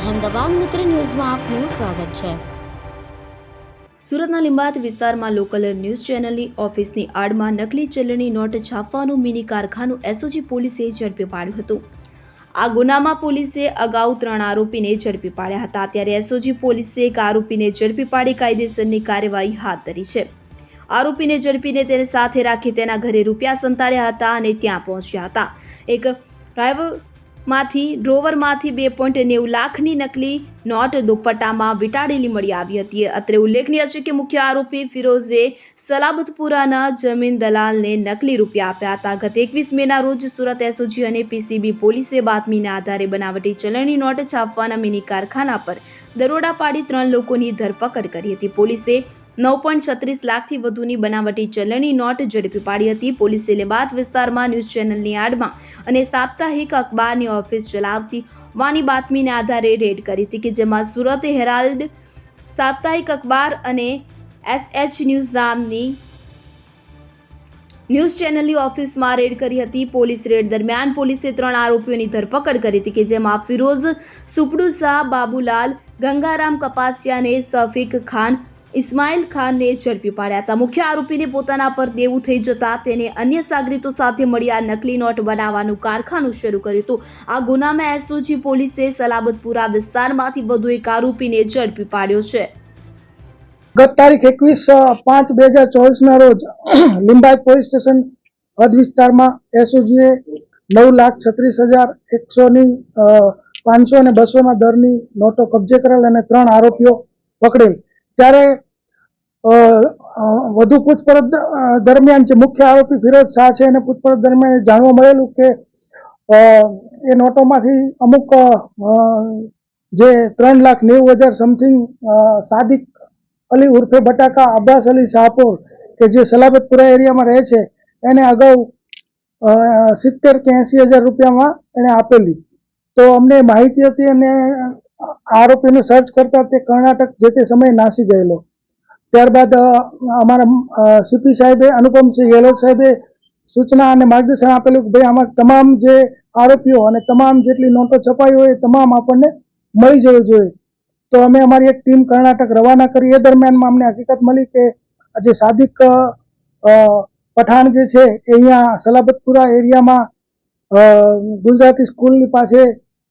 અહેમદાબાદ મિત્ર ન્યૂઝમાં આપનું સ્વાગત છે. સુરતના લિંબાત વિસ્તારમાં લોકલ ન્યૂઝ ચેનલની ઓફિસની આડમાં નકલી ચલણી નોટ છાપવાનું મિની કારખાનું એસઓજી પોલીસે ઝડપી પાડ્યું હતું. આ ગુનામાં પોલીસે અગાઉ ત્રણ આરોપીને ઝડપી પાડ્યા હતા. ત્યારે એસઓજી પોલીસે એક આરોપીને ઝડપી પાડી કાયદેસરની કાર્યવાહી હાથ ધરી છે. આરોપીને ઝડપીને તેને સાથે રાખી તેના ઘરે રૂપિયા સંતાડ્યા હતા અને ત્યાં પહોંચ્યા હતા. એક ડ્રાઈવરમાંથી ડ્રોવરમાંથી બે પોઈન્ટ નેવું લાખની નકલી નોટ દુપટ્ટામાં વીંટાળેલી મળી આવી હતી. અત્રે ઉલ્લેખનીય છે કે મુખ્ય આરોપી ફિરોઝે સલાબતપુરાના જમીન દલાલને નકલી રૂપિયા આપ્યા હતા. ગત એકવીસ મેના રોજ સુરત એસઓજી અને પીસીબી પોલીસે બાતમીના આધારે બનાવટી ચલણી નોટ છાપવાના મિની કારખાના પર દરોડા પાડી ત્રણ લોકોની ધરપકડ કરી હતી. પોલીસે નવ પોઈન્ટ છત્રીસ લાખથી વધુની બનાવટી ચલણી નોટ ઝડપી પાડી હતી. પોલીસે લેબાત વિસ્તારમાં ન્યૂઝ ચેનલની આડમાં અને સાપ્તાહિક અખબારની ઓફિસ ચલાવતી વાની બાતમીને આધારે રેડ કરી હતી કે જેમાં સુરત હેરાલ્ડ, સાપ્તાહિક અખબાર અને એસએચ ન્યૂઝ નામની ન્યૂઝ ચેનલની ઓફિસમાં રેડ કરી હતી. પોલીસ રેડ દરમિયાન પોલીસે ત્રણ આરોપીઓની ધરપકડ કરી હતી કે જેમાં ફિરોઝ સુપડુ શાહ બાબુલાલ, ગંગારામ કપાસિયા અને સફીક ખાન ઇસ્માઇલ ખાનને ઝડપી પાડ્યા હતા. મુખ્ય આરોપીને પોતાના પર દેવું થઈ જતા તેને અન્ય સાગરીતો સાથે મળી આ નકલી નોટ બનાવવાનું કારખાનું શરૂ કર્યું હતું. આ ગુનામાં એસઓજી પોલીસે સલાબતપુરા વિસ્તારમાંથી વધુ એક આરોપીને ઝડપી પાડ્યો છે. ગત તારીખ એકવીસ પાંચ બે હજાર ચોવીસના રોજ લિંબાયત પોલીસ સ્ટેશન હદ વિસ્તારમાં એસઓજીએ નવ લાખ છત્રીસ હજાર એકસોની પાંચસો અને બસોના દરની નોટો કબજે કરેલ અને ત્રણ આરોપીઓ પકડેલ. ત્યારે વધુ પૂછપરછ દરમિયાન જે મુખ્ય આરોપી ફિરોજ શાહ છે એને પૂછપરછ દરમિયાન જાણવા મળેલું કે એ નોટોમાંથી અમુક જે ત્રણ લાખ નેવું હજાર સમથિંગ સાદિક અલી ઉર્ફે બટાકા અબ્બાસ અલી શાહપુર કે જે સલાબતપુરા એરિયામાં રહે છે, એને અગાઉ સિત્તેર કે એંસી હજાર રૂપિયામાં એણે આપેલી. તો અમને માહિતી હતી અને આરોપીનું સર્ચ કરતા તે કર્ણાટક જે તે સમયે નાસી ગયેલો. ત્યારબાદ અમારા સીપી સાહેબે, અનુપમસિંહ ગેહલોત સાહેબે સૂચના અને માર્ગદર્શન આપેલું કે ભાઈ, આમાં તમામ જે આરોપીઓ અને તમામ જેટલી નોટો છપાઈ હોય એ તમામ આપણને મળી જવી જોઈએ. તો અમે અમારી એક ટીમ કર્ણાટક રવાના કરી. એ દરમિયાનમાં અમને હકીકત મળી કે જે સાદિક પઠાણ જે છે એ અહીંયા સલાબતપુરા એરિયામાં ગુજરાતી સ્કૂલની પાસે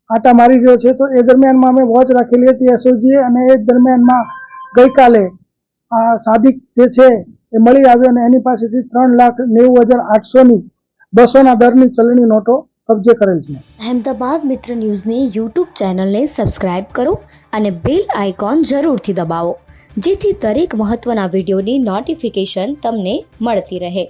આટા મારી રહ્યો છે. તો એ દરમિયાનમાં અમે વોચ રાખેલી હતી એસઓજીએ અને એ દરમિયાનમાં ગઈકાલે આ સાદિક જે છે એ મળી આવ્યો અને એની પાસેથી ત્રણ લાખ નેવું હજાર આઠસોની બસોના દરની ચલણી નોટો કબજે કરેલ છે. અહેમદાબાદ મિત્ર ન્યૂઝની યુટ્યુબ ચેનલને સબસ્ક્રાઇબ કરો અને બેલ આઇકોન જરૂરથી દબાવો, જેથી દરેક મહત્ત્વના વિડીયોની નોટિફિકેશન તમને મળતી રહે.